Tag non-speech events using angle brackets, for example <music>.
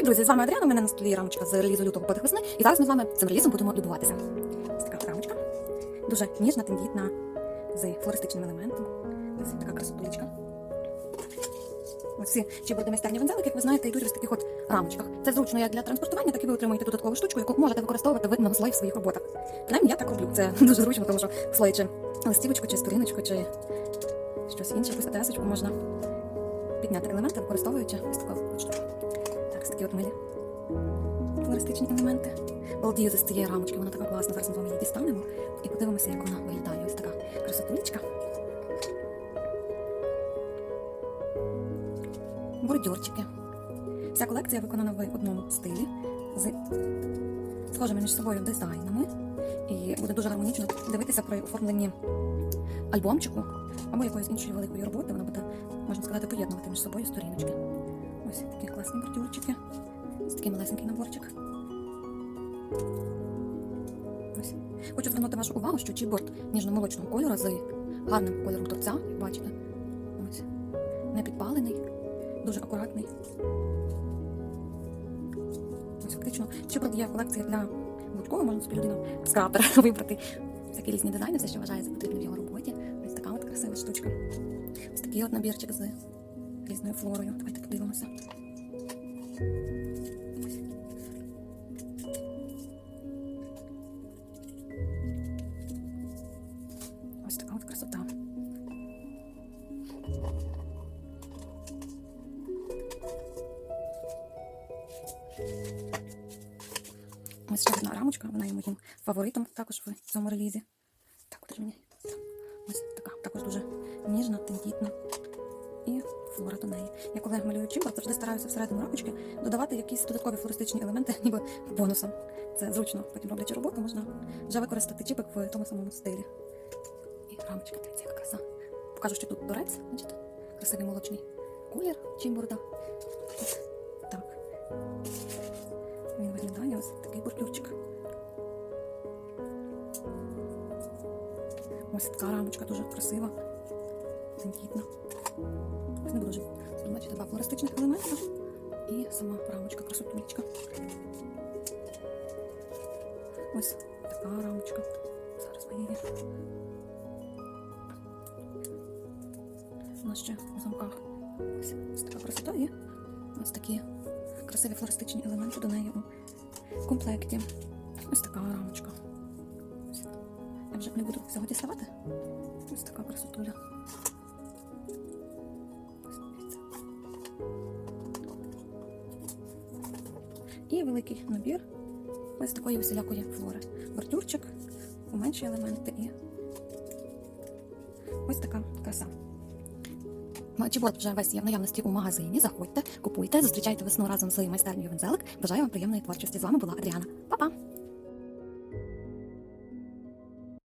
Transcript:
Привіт, друзі! З вами Адріана. У мене на столі рамочка з релізу лютого подих весни. І зараз ми з вами цим релізом будемо любуватися. Ось така рамочка. Дуже ніжна, тендітна, з флористичним елементом. Ось така красотулечка. Ось ці чіборди майстерні вензелики, як ви знаєте, йдуть ось в таких от рамочках. Це зручно як для транспортування, так і ви отримуєте додаткову штучку, яку можете використовувати в одному в своїх роботах. Принаймні я так роблю. Це <laughs> дуже зручно, тому що слоїчи листівочку чи сторіночку, чи щось інше, якусь адресочку можна підняти елементи, використовуючи ось таку штуку. Так, такі флористичні елементи. Балдію з цієї рамочки, вона така класна. Зараз ми з вами її дістанемо і подивимося, як вона виглядає. Ось така красотулечка. Бордюрчики. Вся колекція виконана в одному стилі з схожими між собою дизайнами. І буде дуже гармонічно дивитися при оформленні альбомчику або якоїсь іншої великої роботи. Вона буде, можна сказати, поєднувати між собою сторіночки. Ось такі класні бордюрчики. Ось такий малесенький наборчик. Ось. Хочу звернути вашу увагу, що чіборд ніжно-молочного кольору з гарним кольором торця, бачите. Ось. Не підпалений, дуже акуратний. Ось фактично, чіборд є колекція для будь-кого, можна собі людина з кратера <laughs> вибрати всякі різні дизайни, все, що за потрібне в його роботі. Ось така от красива штучка. Ось такий от набірчик з різною флорою. Давайте подивимося. Ось. Ось така от красота. Ось ще одна рамочка, вона є моїм фаворитом також в цьому релізі. Так, куди ж мені? Ось така, також дуже ніжна, тендітна. І до неї. Я коли малюю чимбор, завжди стараюся всередину рамочки додавати якісь додаткові флористичні елементи, <laughs> ніби бонусом. Це зручно. Потім роблячи роботу, можна вже використати чіпик в тому самому стилі. І рамочка, дивіться, яка краса. Покажу, що тут торець, бачите? Красивий молочний колір чимборда. Так. Він виглядає ось такий бордюрчик. Ось така рамочка дуже красива, тендітна. Не буду вже бачите, два флористичних елемента і сама рамочка красотулечка. Ось така рамочка. Зараз ми її. У нас ще в замках ось, така красота є. Ось такі красиві флористичні елементи до неї у комплекті. Ось така рамочка. Ось. Я вже не буду всього діставати. Ось така красотуля. І великий набір ось такої усілякої флори. Бордюрчик, менші елементи і ось така краса. Чібот вже весь є в наявності у магазині. Заходьте, купуйте, зустрічайте весну разом з майстернею Вензелик. Бажаю вам приємної творчості. З вами була Адріана. Па-па!